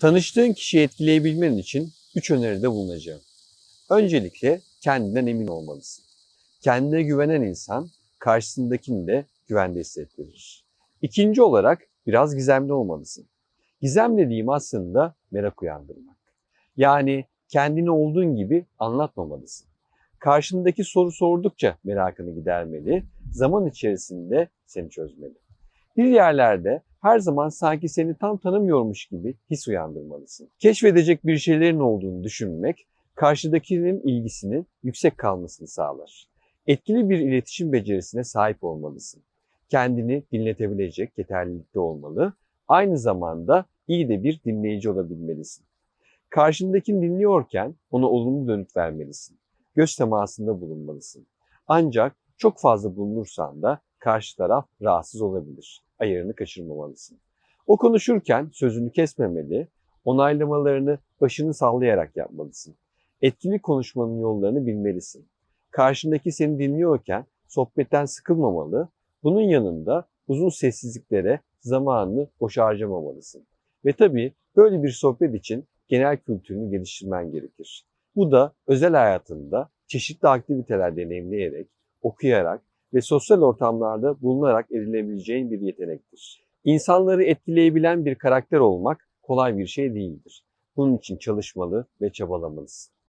Tanıştığın kişiyi etkileyebilmen için üç öneride bulunacağım. Öncelikle kendinden emin olmalısın. Kendine güvenen insan karşısındakini de güvende hissettirir. İkinci olarak biraz gizemli olmalısın. Gizem dediğim aslında merak uyandırmak. Yani kendini olduğun gibi anlatmamalısın. Karşındaki soru sordukça merakını gidermeli, zaman içerisinde seni çözmeli. Bir yerlerde her zaman sanki seni tam tanımıyormuş gibi his uyandırmalısın. Keşfedecek bir şeylerin olduğunu düşünmek, karşıdakinin ilgisinin yüksek kalmasını sağlar. Etkili bir iletişim becerisine sahip olmalısın. Kendini dinletebilecek yeterlilikte olmalı. Aynı zamanda iyi de bir dinleyici olabilmelisin. Karşındakini dinliyorken ona olumlu dönüt vermelisin. Göz temasında bulunmalısın. Ancak çok fazla bulunursan da karşı taraf rahatsız olabilir. Ayarını kaçırmamalısın. O konuşurken sözünü kesmemeli, onaylamalarını başını sallayarak yapmalısın. Etkili konuşmanın yollarını bilmelisin. Karşındaki seni dinliyorken sohbetten sıkılmamalı, bunun yanında uzun sessizliklere zamanını boş harcamamalısın. Ve tabii böyle bir sohbet için genel kültürünü geliştirmen gerekir. Bu da özel hayatında çeşitli aktiviteler deneyimleyerek, okuyarak ve sosyal ortamlarda bulunarak edinebileceğin bir yetenektir. İnsanları etkileyebilen bir karakter olmak kolay bir şey değildir. Bunun için çalışmalı ve çabalamalısın.